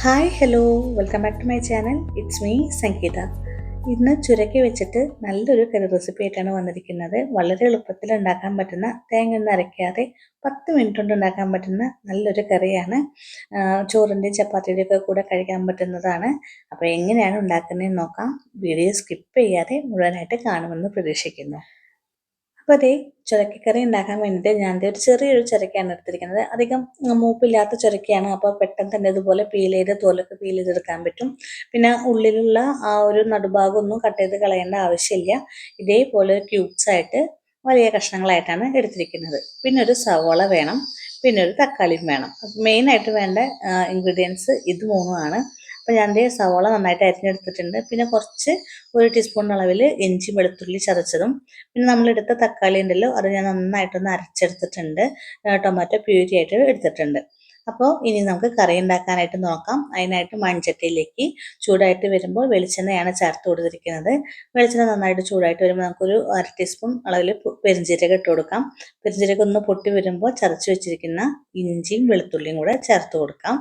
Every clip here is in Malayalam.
Hi hello welcome back to my channel it's me Sangeetha ഇന്ന് ചുരക്കി വെച്ചിട്ട് നല്ലൊരു കറി റെസിപ്പി ആയിട്ടാണ് വന്നിരിക്കുന്നത്. വളരെ എളുപ്പത്തിൽ ഉണ്ടാക്കാൻ പറ്റുന്ന തേങ്ങ ഒന്നും അരയ്ക്കാതെ പത്ത് മിനിറ്റ് കൊണ്ട് ഉണ്ടാക്കാൻ പറ്റുന്ന നല്ലൊരു കറിയാണ്. ചോറിന്റെയും ചപ്പാത്തിയുടെയും ഒക്കെ കൂടെ കഴിക്കാൻ പറ്റുന്നതാണ്. അപ്പോൾ എങ്ങനെയാണ് ഉണ്ടാക്കുന്നതെന്ന് നോക്കാം. വീഡിയോ സ്കിപ്പ് ചെയ്യാതെ മുഴുവനായിട്ട് കാണുമെന്ന് പ്രതീക്ഷിക്കുന്നു. അപ്പോൾ അതേ ചുരക്കക്കറി ഉണ്ടാക്കാൻ വേണ്ടിയിട്ട് ഞാൻ ഒരു ചെറിയൊരു ചുരക്കയാണ് എടുത്തിരിക്കുന്നത്. അധികം മൂപ്പില്ലാത്ത ചുരക്കയാണ്. അപ്പോൾ പെട്ടെന്ന് തന്നെ ഇതുപോലെ പീൽ ചെയ്ത് തോലൊക്കെ പീൽ ചെയ്തെടുക്കാൻ പറ്റും. പിന്നെ ഉള്ളിലുള്ള ആ ഒരു നടുഭാഗം ഒന്നും കട്ട് ചെയ്ത് കളയേണ്ട ആവശ്യമില്ല. ഇതേപോലെ ക്യൂബ്സ് ആയിട്ട് വലിയ കഷ്ണങ്ങളായിട്ടാണ് എടുത്തിരിക്കുന്നത്. പിന്നെ ഒരു സവോള വേണം. പിന്നെ ഒരു തക്കാളിയും വേണം. മെയിനായിട്ട് വേണ്ട ഇൻഗ്രീഡിയൻസ് ഇത് മൂന്നുമാണ് അപ്പോൾ ഞാൻ ദേ സവോള നന്നായിട്ട് അരിഞ്ഞെടുത്തിട്ടുണ്ട്. പിന്നെ കുറച്ച് ഒരു ടീസ്പൂൺ അളവിൽ ഇഞ്ചി വെളുത്തുള്ളി ചതച്ചതും. പിന്നെ നമ്മളെടുത്ത തക്കാളി ഉണ്ടല്ലോ അത് ഞാൻ നന്നായിട്ടൊന്ന് അരച്ചെടുത്തിട്ടുണ്ട്. ടൊമാറ്റോ പ്യൂരി ആയിട്ട് എടുത്തിട്ടുണ്ട്. അപ്പോൾ ഇനി നമുക്ക് കറി ഉണ്ടാക്കാനായിട്ട് നോക്കാം. അതിനായിട്ട് മൺചട്ടിയിലേക്ക് ചൂടായിട്ട് വരുമ്പോൾ വെളിച്ചെണ്ണയാണ് ചേർത്ത് കൊടുത്തിരിക്കുന്നത്. വെളിച്ചെണ്ണ നന്നായിട്ട് ചൂടായിട്ട് വരുമ്പോൾ നമുക്കൊരു അര ടീസ്പൂൺ അളവിൽ പെരിഞ്ചീരകം ഇട്ട് കൊടുക്കാം. പെരിഞ്ചീരകം ഒന്ന് പൊട്ടി വരുമ്പോൾ ചതച്ച് വെച്ചിരിക്കുന്ന ഇഞ്ചിയും വെളുത്തുള്ളിയും കൂടെ ചേർത്ത് കൊടുക്കാം.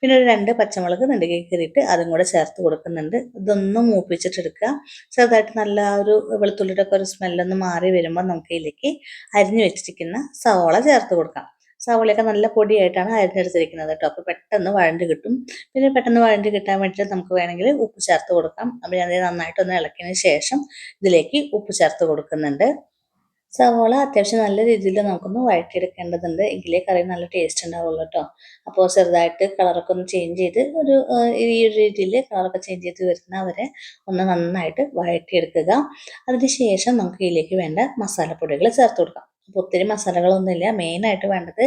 പിന്നെ ഒരു രണ്ട് പച്ചമുളക് നെടുകി കീറിയിട്ട് അതും കൂടെ ചേർത്ത് കൊടുക്കുന്നുണ്ട്. ഇതൊന്ന് മൂപ്പിച്ചിട്ടെടുക്കുക. ചെറുതായിട്ട് നല്ല ഒരു വെളുത്തുള്ളിയുടെ ഒക്കെ ഒരു സ്മെല്ലൊന്ന് മാറി വരുമ്പോൾ നമുക്ക് ഇതിലേക്ക് അരിഞ്ഞു വെച്ചിരിക്കുന്ന സവോള ചേർത്ത് കൊടുക്കാം. സവോളയൊക്കെ നല്ല പൊടിയായിട്ടാണ് അരിഞ്ഞെടുത്തിരിക്കുന്നത് കേട്ടോ. അപ്പോൾ പെട്ടെന്ന് വഴണ്ട് കിട്ടും. പിന്നെ പെട്ടെന്ന് വഴണ്ട് കിട്ടാൻ വേണ്ടിയിട്ട് നമുക്ക് വേണമെങ്കിൽ ഉപ്പ് ചേർത്ത് കൊടുക്കാം. അപ്പോൾ ഞാൻ നന്നായിട്ടൊന്ന് ഇളക്കിയതിന് ശേഷം ഇതിലേക്ക് ഉപ്പ് ചേർത്ത് കൊടുക്കുന്നുണ്ട്. സവോള അത്യാവശ്യം നല്ല രീതിയിൽ നമുക്കൊന്ന് വഴറ്റിയെടുക്കേണ്ടതുണ്ട്. എങ്കിലേ കറി നല്ല ടേസ്റ്റ് ഉണ്ടാവുള്ളൂ കേട്ടോ. അപ്പോൾ ചെറുതായിട്ട് കളറൊക്കെ ഒന്ന് ചേഞ്ച് ചെയ്ത് ഒരു ഈ ഒരു രീതിയിൽ കളറൊക്കെ ചേഞ്ച് ചെയ്ത് വരുന്ന അവരെ ഒന്ന് നന്നായിട്ട് വഴറ്റിയെടുക്കുക. അതിന് ശേഷം നമുക്ക് ഇതിലേക്ക് വേണ്ട മസാലപ്പൊടികൾ ചേർത്ത് കൊടുക്കാം. അപ്പോൾ ഒത്തിരി മസാലകളൊന്നുമില്ല. മെയിനായിട്ട് വേണ്ടത്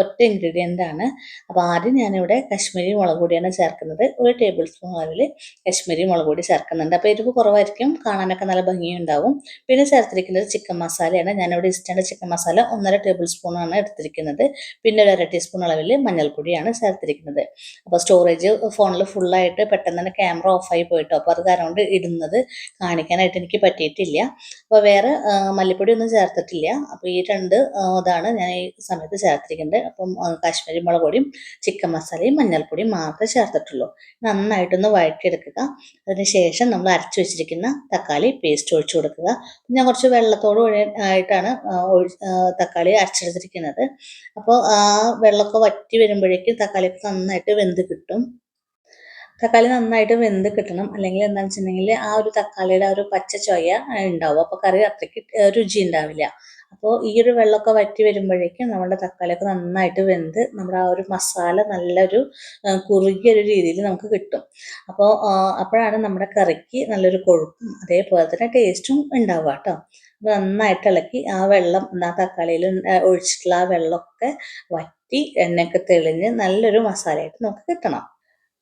ഒറ്റ ഇൻഗ്രീഡിയന്റ് ആണ്. അപ്പോൾ ആദ്യം ഞാനിവിടെ കശ്മീരി മുളക് പൊടിയാണ് ചേർക്കുന്നത്. ഒരു ടേബിൾ സ്പൂൺ അളവിൽ കശ്മീരി മുളക് പൊടി ചേർക്കുന്നുണ്ട്. അപ്പോൾ എരിവ് കുറവായിരിക്കും. കാണാനൊക്കെ നല്ല ഭംഗിയുണ്ടാവും. പിന്നെ ചേർത്തിരിക്കുന്നത് ചിക്കൻ മസാലയാണ് ഞാനിവിടെ ഇഷ്ടമുള്ള ചിക്കൻ മസാല ഒന്നര ടേബിൾ സ്പൂണാണ് എടുത്തിരിക്കുന്നത്. പിന്നെ ഒരു അര ടീസ്പൂൺ അളവിൽ മഞ്ഞൾപ്പൊടിയാണ് ചേർത്തിരിക്കുന്നത്. അപ്പോൾ സ്റ്റോറേജ് ഫോണിൽ ഫുള്ളായിട്ട് പെട്ടെന്ന് തന്നെ ക്യാമറ ഓഫായി പോയിട്ടോ. അപ്പോൾ അത് കാരണം ഇടുന്നത് കാണിക്കാനായിട്ട് എനിക്ക് പറ്റിയിട്ടില്ല. അപ്പോൾ വേറെ മല്ലിപ്പൊടി ഒന്നും ചേർത്തിട്ടില്ല. അപ്പോൾ ഈ രണ്ട് അതാണ് ഞാൻ ഈ സമയത്ത് ചേർത്തിരിക്കുന്നത്. അപ്പം കാശ്മീരി മുളക് പൊടിയും ചിക്കൻ മസാലയും മഞ്ഞൾപ്പൊടിയും മാത്രമേ ചേർത്തിട്ടുള്ളൂ. നന്നായിട്ടൊന്ന് വഴറ്റിയെടുക്കുക. അതിനുശേഷം നമ്മൾ അരച്ചു വെച്ചിരിക്കുന്ന തക്കാളി പേസ്റ്റ് ഒഴിച്ചു കൊടുക്കുക. ഞാൻ കുറച്ച് വെള്ളത്തോട് ആയിട്ടാണ് തക്കാളി അരച്ചെടുത്തിരിക്കുന്നത്. അപ്പോൾ ആ വെള്ളമൊക്കെ വറ്റി വരുമ്പോഴേക്കും തക്കാളി നന്നായിട്ട് വെന്ത് കിട്ടും. തക്കാളി നന്നായിട്ട് വെന്ത് കിട്ടണം. അല്ലെങ്കിൽ എന്താണെന്ന് വെച്ചിട്ടുണ്ടെങ്കിൽ ആ ഒരു തക്കാളിയുടെ ആ ഒരു പച്ച ചൊയ ഉണ്ടാവും. അപ്പോൾ കറി അത്രയ്ക്ക് രുചി ഉണ്ടാവില്ല. അപ്പോൾ ഈ ഒരു വെള്ളമൊക്കെ വറ്റി വരുമ്പോഴേക്കും നമ്മുടെ തക്കാളിയൊക്കെ നന്നായിട്ട് വെന്ത് നമ്മുടെ ആ ഒരു മസാല നല്ലൊരു കുറുകിയ ഒരു രീതിയിൽ നമുക്ക് കിട്ടും. അപ്പോൾ അപ്പോഴാണ് നമ്മുടെ കറിക്ക് നല്ലൊരു കൊഴുപ്പും അതേപോലെ തന്നെ ടേസ്റ്റും ഉണ്ടാവുക കേട്ടോ. അപ്പോൾ നന്നായിട്ട് ഇളക്കി ആ വെള്ളം ആ തക്കാളിയിൽ ഒഴിച്ചിട്ടുള്ള ആ വെള്ളമൊക്കെ വറ്റി എണ്ണയൊക്കെ തെളിഞ്ഞ് നല്ലൊരു മസാലയായിട്ട് നമുക്ക് കിട്ടണം.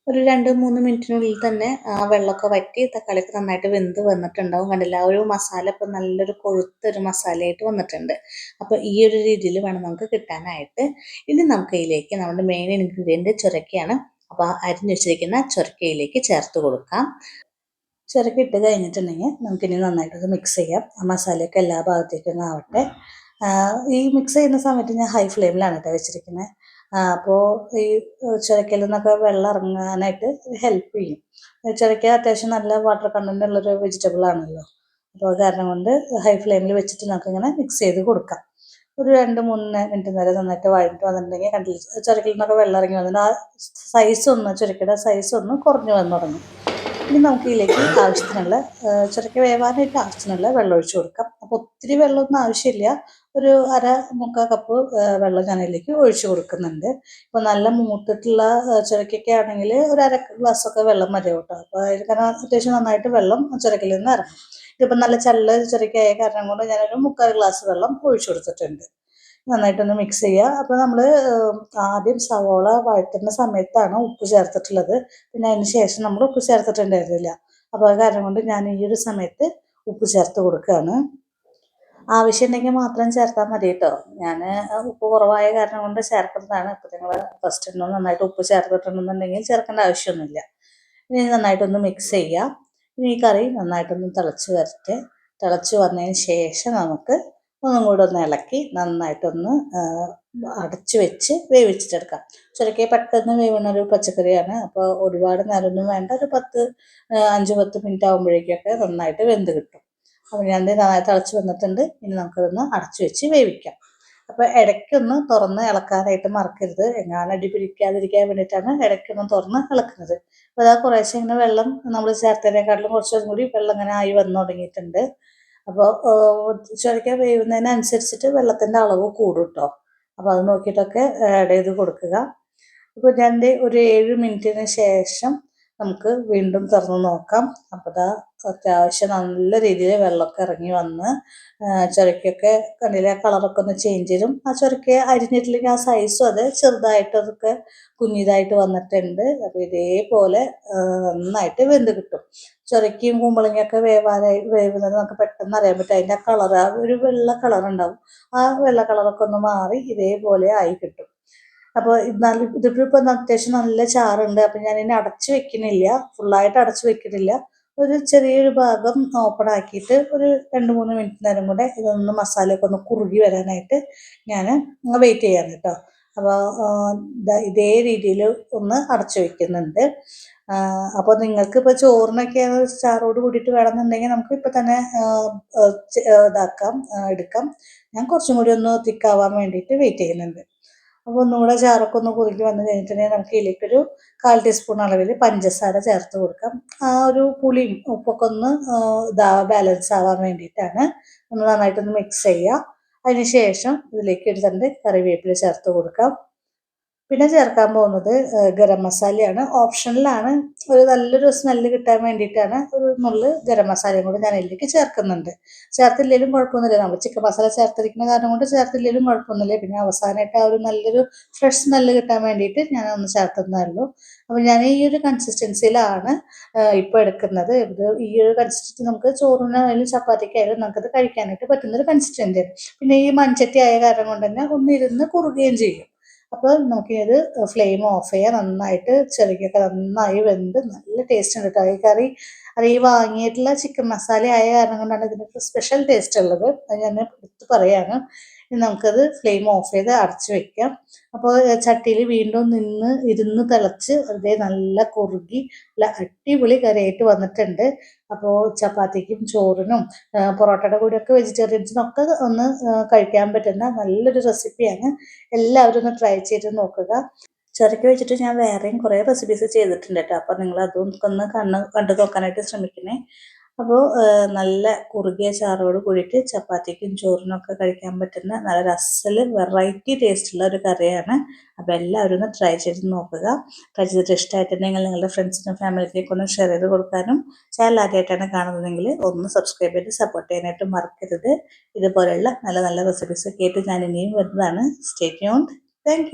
ഒരു രണ്ട് മൂന്ന് മിനിറ്റിനുള്ളിൽ തന്നെ ആ വെള്ളമൊക്കെ വറ്റി തക്കാളിയൊക്കെ നന്നായിട്ട് വെന്ത് വന്നിട്ടുണ്ടാവും. കണ്ടില്ല? ഒരു മസാല ഇപ്പം നല്ലൊരു കൊഴുത്തൊരു മസാലയായിട്ട് വന്നിട്ടുണ്ട്. അപ്പോൾ ഈ ഒരു രീതിയിൽ വേണം നമുക്ക് കിട്ടാനായിട്ട്. ഇനി നമുക്ക് ഇതിലേക്ക് നമ്മുടെ മെയിൻ ഇൻഗ്രീഡിയന്റ് ചുരക്കയാണ്. അപ്പോൾ അരിഞ്ഞു വെച്ചിരിക്കുന്ന ചുരക്കയിലേക്ക് ചേർത്ത് കൊടുക്കാം. ചുരക്ക ഇട്ട് കഴിഞ്ഞിട്ടുണ്ടെങ്കിൽ നമുക്കിനി നന്നായിട്ടത് മിക്സ് ചെയ്യാം. ആ മസാലയൊക്കെ എല്ലാ ഭാഗത്തേക്കും ആവട്ടെ. ഈ മിക്സ് ചെയ്യുന്ന സമയത്ത് ഞാൻ ഹൈ ഫ്ലെയിമിലാണ് കേട്ടോ വെച്ചിരിക്കുന്നത് അപ്പോൾ ഈ ചുരക്കയിൽ നിന്നൊക്കെ വെള്ളം ഇറങ്ങാനായിട്ട് ഹെൽപ്പ് ചെയ്യും. ചുരക്ക അത്യാവശ്യം നല്ല വാട്ടർ കണ്ടന്റ് ഉള്ളൊരു വെജിറ്റബിൾ ആണല്ലോ. അപ്പോൾ കാരണം കൊണ്ട് ഹൈ ഫ്ലെയിമിൽ വെച്ചിട്ട് നമുക്ക് ഇങ്ങനെ മിക്സ് ചെയ്ത് കൊടുക്കാം. ഒരു രണ്ട് മൂന്ന് മിനിറ്റ് നേരം നന്നായിട്ട് വഴഞ്ഞിട്ട് വന്നിട്ടുണ്ടെങ്കിൽ കണ്ടില്ല ചുരക്കിൽ നിന്നൊക്കെ വെള്ളം ഇറങ്ങി വന്നിട്ട് ആ സൈസ് ഒന്ന് ചുരക്കയുടെ സൈസ് ഒന്ന് കുറഞ്ഞു വന്നു തുടങ്ങും. ഇനി നമുക്ക് ഇതിലേക്ക് ആവശ്യത്തിനുള്ള ചുരക്ക വേവാനായിട്ട് ആവശ്യത്തിനുള്ള വെള്ളം ഒഴിച്ചു കൊടുക്കാം. അപ്പോൾ ഒത്തിരി വെള്ളമൊന്നും ആവശ്യമില്ല. ഒരു അര മുക്കാൽ കപ്പ് വെള്ളം ഞാൻ ഇതിലേക്ക് ഒഴിച്ചു കൊടുക്കുന്നുണ്ട്. ഇപ്പോൾ നല്ല മൂത്തിട്ടുള്ള ചുരക്കൊക്കെ ആണെങ്കിൽ ഒരു അര ഗ്ലാസ്സൊക്കെ വെള്ളം മതി കേട്ടോ. അപ്പോൾ കാരണം അത്യാവശ്യം നന്നായിട്ട് വെള്ളം ചുരക്കിൽ നിന്ന് ഇറങ്ങും. ഇതിപ്പോൾ നല്ല ചള്ള ചുരക്കായ കാരണം കൊണ്ട് ഞാനൊരു മുക്കാൽ ഗ്ലാസ് വെള്ളം ഒഴിച്ചു കൊടുത്തിട്ടുണ്ട്. നന്നായിട്ടൊന്ന് മിക്സ് ചെയ്യുക അപ്പോൾ നമ്മൾ ആദ്യം സവോള വഴറ്റുന്ന സമയത്താണ് ഉപ്പ് ചേർത്തിട്ടുള്ളത്. പിന്നെ അതിന് ശേഷം നമ്മൾ ഉപ്പ് ചേർത്തിട്ടുണ്ടായിരുന്നില്ല. അപ്പോൾ കാരണം കൊണ്ട് ഞാൻ ഈ ഒരു സമയത്ത് ഉപ്പ് ചേർത്ത് കൊടുക്കുകയാണ്. ആവശ്യമുണ്ടെങ്കിൽ മാത്രം ചേർത്താൽ മതി കേട്ടോ. ഞാൻ ഉപ്പ് കുറവായ കാരണം കൊണ്ട് ചേർക്കുന്നതാണ്. ഇപ്പം നിങ്ങൾ ഫസ്റ്റ് ഒന്ന് നന്നായിട്ട് ഉപ്പ് ചേർത്തിട്ടുണ്ടെന്നുണ്ടെങ്കിൽ ചേർക്കേണ്ട ആവശ്യമൊന്നുമില്ല. ഇനി നന്നായിട്ടൊന്ന് മിക്സ് ചെയ്യാം. ഇനി ഈ കറി നന്നായിട്ടൊന്ന് തിളച്ച് വരട്ടെ. തിളച്ച് വന്നതിന് ശേഷം നമുക്ക് ഒന്നും കൂടെ ഒന്ന് ഇളക്കി നന്നായിട്ടൊന്ന് അടച്ച് വെച്ച് വേവിച്ചിട്ടെടുക്കാം. ചുരുക്കി പെട്ടെന്ന് വേവുന്ന ഒരു പച്ചക്കറിയാണ്. അപ്പോൾ ഒരുപാട് നേരമൊന്നും വേണ്ട. ഒരു പത്ത് അഞ്ച് പത്ത് മിനിറ്റ് ആകുമ്പോഴേക്കൊക്കെ നന്നായിട്ട് വെന്ത് കിട്ടും. അപ്പോൾ ഞാൻ നന്നായി തിളച്ച് വന്നിട്ടുണ്ട്. ഇനി നമുക്കതൊന്ന് അടച്ചു വെച്ച് വേവിക്കാം. അപ്പോൾ ഇടയ്ക്കൊന്ന് തുറന്ന് ഇളക്കാനായിട്ട് മറക്കരുത്. എങ്ങാനും അടി പിടിക്കാതിരിക്കാൻ വേണ്ടിയിട്ടാണ് ഇടയ്ക്കൊന്ന് തുറന്ന് ഇളക്കുന്നത്. അപ്പോൾ അതാ കുറേശ്ശെ ഇങ്ങനെ വെള്ളം നമ്മൾ ചേർത്തതിനെക്കാട്ടിലും കുറച്ചും കൂടി വെള്ളം ഇങ്ങനെ ആയി വന്നു തുടങ്ങിയിട്ടുണ്ട്. അപ്പോൾ ചുരക്ക വേവുന്നതിനനുസരിച്ചിട്ട് വെള്ളത്തിന്റെ അളവ് കൂടും കേട്ടോ. അപ്പോൾ അത് നോക്കിയിട്ടൊക്കെ ആഡ് ചെയ്ത് കൊടുക്കുക. അപ്പൊ ഞാൻ ഒരു ഏഴ് മിനിറ്റിന് ശേഷം നമുക്ക് വീണ്ടും തുറന്ന് നോക്കാം. അപ്പോൾ ദാ അത്യാവശ്യം നല്ല രീതിയിൽ വെള്ളമൊക്കെ ഇറങ്ങി വന്ന് ചുരക്കൊക്കെ കണ്ടില്ലേ കളറൊക്കെ ഒന്ന് ചേഞ്ച് ചെയ്യും ആ ചുരക്ക് അരിഞ്ഞിട്ടില്ലെങ്കിൽ ആ സൈസും അത് ചെറുതായിട്ടതൊക്കെ കുഞ്ഞിതായിട്ട് വന്നിട്ടുണ്ട്. അപ്പോൾ ഇതേപോലെ നന്നായിട്ട് വെന്ത് കിട്ടും. ചുരക്കിയും കുമ്പളങ്ങയൊക്കെ വേവാനായി വേവുന്നത് നമുക്ക് പെട്ടെന്ന് അറിയാൻ പറ്റും. അതിന്റെ കളർ ആ ഒരു വെള്ള കളർ ഉണ്ടാവും ആ വെള്ള കളറൊക്കെ ഒന്ന് മാറി ഇതേപോലെ ആയി കിട്ടും. അപ്പോൾ നല്ല ഇതിപ്പോൾ അത്യാവശ്യം നല്ല ചാറുണ്ട്. അപ്പം ഞാൻ ഇതിനെ അടച്ചു വെക്കണില്ല. ഫുള്ളായിട്ട് അടച്ചു വെക്കണില്ല. ഒരു ചെറിയൊരു ഭാഗം ഓപ്പൺ ആക്കിയിട്ട് ഒരു രണ്ട് മൂന്ന് മിനിറ്റ് നേരം കൂടെ ഇതൊന്ന് മസാലയൊക്കെ ഒന്ന് കുറുകി വരാനായിട്ട് ഞാൻ വെയിറ്റ് ചെയ്യാണ് കേട്ടോ അപ്പോൾ ഇതേ രീതിയിൽ ഒന്ന് അടച്ചു വെക്കുന്നുണ്ട്. അപ്പോൾ നിങ്ങൾക്ക് ഇപ്പോൾ ചോറിനൊക്കെ ചാറോട് കൂടിയിട്ട് വേണമെന്നുണ്ടെങ്കിൽ നമുക്ക് ഇപ്പം തന്നെ ഇതാക്കാം എടുക്കാം. ഞാൻ കുറച്ചും കൂടി ഒന്ന് തിക്കാവാൻ വേണ്ടിയിട്ട് വെയിറ്റ് ചെയ്യുന്നുണ്ട്. അപ്പോൾ ഒന്നുകൂടെ ചാറൊക്കെ ഒന്ന് കുറുകി വന്നു കഴിഞ്ഞിട്ടുണ്ടെങ്കിൽ നമുക്ക് ഇതിലേക്കൊരു കാൽ ടീസ്പൂൺ അളവിൽ പഞ്ചസാര ചേർത്ത് കൊടുക്കാം. ആ ഒരു പുളിയും ഉപ്പൊക്കെ ഒന്ന് ഇതാ ബാലൻസ് ആവാൻ വേണ്ടിയിട്ടാണ് നമ്മൾ നന്നായിട്ടൊന്ന് മിക്സ് ചെയ്യുക. അതിന് ശേഷം ഇതിലേക്ക് തണ്ട് കറിവേപ്പില ചേർത്ത് കൊടുക്കാം. പിന്നെ ചേർക്കാൻ പോകുന്നത് ഗരം മസാലയാണ്. ഓപ്ഷനിലാണ് ഒരു നല്ലൊരു സ്മെല്ല് കിട്ടാൻ വേണ്ടിയിട്ടാണ് ഒരു നുള്ള് ഗരം മസാലയും കൂടെ ഞാൻ ഇതിലേക്ക് ചേർക്കുന്നുണ്ട്. ചേർത്തില്ലെങ്കിലും കുഴപ്പമൊന്നുമില്ല. നമ്മൾ ചിക്കൻ മസാല ചേർത്തിരിക്കുന്ന കാരണം കൊണ്ട് ചേർത്തില്ലെങ്കിലും കുഴപ്പമൊന്നുമില്ല. പിന്നെ അവസാനമായിട്ട് ആ ഒരു നല്ലൊരു ഫ്രഷ് സ്മെല്ല് കിട്ടാൻ വേണ്ടിയിട്ട് ഞാൻ ഒന്ന് ചേർത്തുന്നതായിരുന്നു അപ്പോൾ ഞാൻ ഈ ഒരു കൺസിസ്റ്റൻസിയിലാണ് ഇപ്പോൾ എടുക്കുന്നത്. ഇത് ഈ ഒരു കൺസിസ്റ്റൻസി നമുക്ക് ചോറിനായാലും ചപ്പാത്തിക്കായാലും നമുക്കത് കഴിക്കാനായിട്ട് പറ്റുന്നൊരു കൺസിസ്റ്റൻസി പിന്നെ ഈ മൺചട്ടി ആയ കാരണം കൊണ്ട് തന്നെ ഒന്നിരുന്ന് കുറുകയും ചെയ്യും. അപ്പോൾ നോക്കിയത് ഫ്ലെയിം ഓഫ് ചെയ്യുക നന്നായിട്ട് ചെറുകിയൊക്കെ നന്നായി വെന്ത് നല്ല ടേസ്റ്റ് ഉണ്ട് കേട്ടോ ഈ കറി അത് ഈ വാങ്ങിയിട്ടുള്ള ചിക്കൻ മസാല ആയ കാരണം കൊണ്ടാണ് ഇതിനൊക്കെ സ്പെഷ്യൽ ടേസ്റ്റ് ഉള്ളത്. അത് ഞാൻ എടുത്ത് പറയാണ് ഇനി നമുക്കത് ഫ്ലെയിം ഓഫ് ചെയ്ത് അടച്ചു വെക്കാം. അപ്പോൾ ചട്ടിയിൽ വീണ്ടും നിന്ന് ഇരുന്ന് തിളച്ച് അതേ നല്ല കുറുകി നല്ല അടിപൊളി കരയായിട്ട് വന്നിട്ടുണ്ട്. അപ്പോൾ ചപ്പാത്തിക്കും ചോറിനും പൊറോട്ടയുടെ കൂടെയൊക്കെ വെജിറ്റേറിയൻസിനൊക്കെ ഒന്ന് കഴിക്കാൻ പറ്റുന്ന നല്ലൊരു റെസിപ്പിയാണ് എല്ലാവരും ഒന്ന് ട്രൈ ചെയ്ത് നോക്കുക. ചെറുക്കി വെച്ചിട്ട് ഞാൻ വേറെയും കുറേ റെസിപ്പീസ് ചെയ്തിട്ടുണ്ട് കേട്ടോ. അപ്പോൾ നിങ്ങൾ അതും ഒന്ന് കണ്ണ് കണ്ടു നോക്കാനായിട്ട് ശ്രമിക്കണേ. അപ്പോൾ നല്ല കുറുകിയ ചാറോട് കൂടിയിട്ട് ചപ്പാത്തിക്കും ചോറിനൊക്കെ കഴിക്കാൻ പറ്റുന്ന നല്ല രസൽ വെറൈറ്റി ടേസ്റ്റുള്ള ഒരു കറിയാണ്. അപ്പോൾ എല്ലാവരും ഒന്ന് ട്രൈ ചെയ്ത് നോക്കുക. ട്രൈ ചെയ്തിട്ട് ഇഷ്ടമായിട്ടുണ്ടെങ്കിൽ നിങ്ങളുടെ ഫ്രണ്ട്സിനും ഫാമിലിക്കൊക്കെ ഒന്ന് ഷെയർ ചെയ്ത് കൊടുക്കാനും ചാനൽ ആദ്യമായിട്ടാണ് കാണുന്നതെങ്കിൽ ഒന്ന് സബ്സ്ക്രൈബ് ചെയ്ത് സപ്പോർട്ട് ചെയ്യാനായിട്ട് മറക്കരുത്. ഇതുപോലെയുള്ള നല്ല നല്ല റെസിപ്പീസ് കേട്ട് ഞാൻ ഇനിയും വരുന്നതാണ്. Stay tuned thank